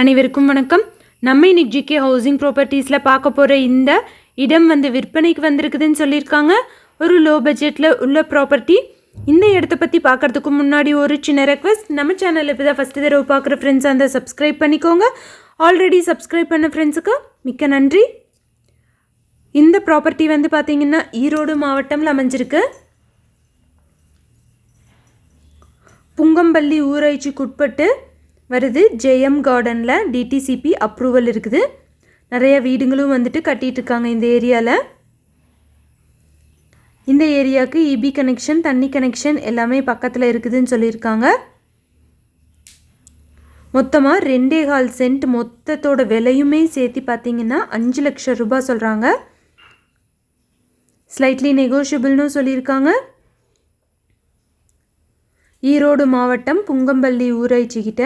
அனைவருக்கும் வணக்கம். நம்ம இன்னைக்கு ஜிகே ஹவுசிங் ப்ராப்பர்ட்டிஸில் பார்க்க போகிற இந்த இடம் வந்து விற்பனைக்கு வந்திருக்குதுன்னு சொல்லியிருக்காங்க. ஒரு லோ பட்ஜெட்டில் உள்ள ப்ராப்பர்ட்டி இந்த இடத்த பற்றி பார்க்கறதுக்கு முன்னாடி ஒரு சின்ன ரெக்வஸ்ட் நம்ம சேனலில் இப்போ தான் ஃபஸ்ட்டு தடவை பார்க்குற ஃப்ரெண்ட்ஸ் அந்த சப்ஸ்கிரைப் பண்ணிக்கோங்க. ஆல்ரெடி சப்ஸ்கிரைப் பண்ண ஃப்ரெண்ட்ஸுக்கு மிக்க நன்றி. இந்த ப்ராப்பர்ட்டி வந்து பார்த்தீங்கன்னா ஈரோடு மாவட்டம்ல அமைஞ்சிருக்கு. புங்கம்பள்ளி ஊராட்சிக்கு உட்பட்டு வருது. ஜெயம் கார்டனில் டிடிசிபி அப்ரூவல் இருக்குது. நிறைய வீடுங்களும் வந்துட்டு கட்டிகிட்ருக்காங்க இந்த ஏரியாவில் இந்த ஏரியாவுக்கு இபி கனெக்ஷன் தண்ணி கனெக்ஷன் எல்லாமே பக்கத்தில் இருக்குதுன்னு சொல்லியிருக்காங்க. மொத்தமாக ரெண்டே கால் சென்ட் மொத்தத்தோட விலையுமே சேர்த்து பார்த்தீங்கன்னா அஞ்சு லட்சம் ரூபாய் சொல்கிறாங்க ஸ்லைட்லி நெகோஷியபிள்னு சொல்லியிருக்காங்க. ஈரோடு மாவட்டம் புங்கம்பள்ளி ஊராட்சிக்கிட்ட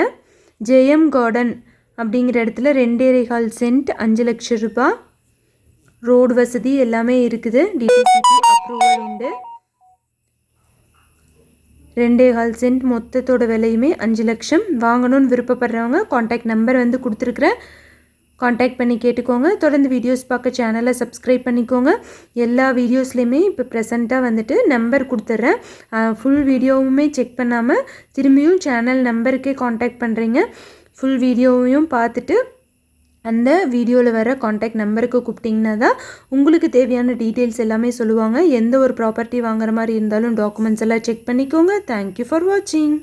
ஜெயம் கார்டன் அப்படிங்கிற இடத்துல ரெண்டே கால் சென்ட் அஞ்சு லட்சம் ரூபாய் ரோடு வசதி எல்லாமே இருக்குது. டிடிசிபி அப்ரூவல் உண்டு. ரெண்டே கால் சென்ட் மொத்தத்தோட விலையுமே அஞ்சு லட்சம். வாங்கணும்னு விருப்பப்படுறவங்க காண்டாக்ட் நம்பர் வந்து கொடுத்துருக்குறேன் காண்டாக்ட் பண்ணி கேட்டுக்கோங்க. தொடர்ந்து வீடியோஸ் பார்க்க சேனலை சப்ஸ்கிரைப் பண்ணிக்கோங்க. எல்லா வீடியோஸ்லேயுமே இப்போ ப்ரெசண்ட்டாக வந்துட்டு நம்பர் கொடுத்துட்றேன் ஃபுல் வீடியோவுமே செக் பண்ணாமல் திரும்பியும் சேனல் நம்பருக்கே காண்டாக்ட் பண்ணுறீங்க ஃபுல் வீடியோவையும் பார்த்துட்டு அந்த வீடியோவில் வர காண்டாக்ட் நம்பருக்கு கூப்பிட்டிங்கன்னா தான் உங்களுக்கு தேவையான டீட்டெயில்ஸ் எல்லாமே சொல்லுவாங்க. எந்த ஒரு ப்ராப்பர்ட்டி வாங்குற மாதிரி இருந்தாலும் டாக்குமெண்ட்ஸ் எல்லாம் செக் பண்ணிக்கோங்க. தேங்க்யூ ஃபார் வாட்சிங்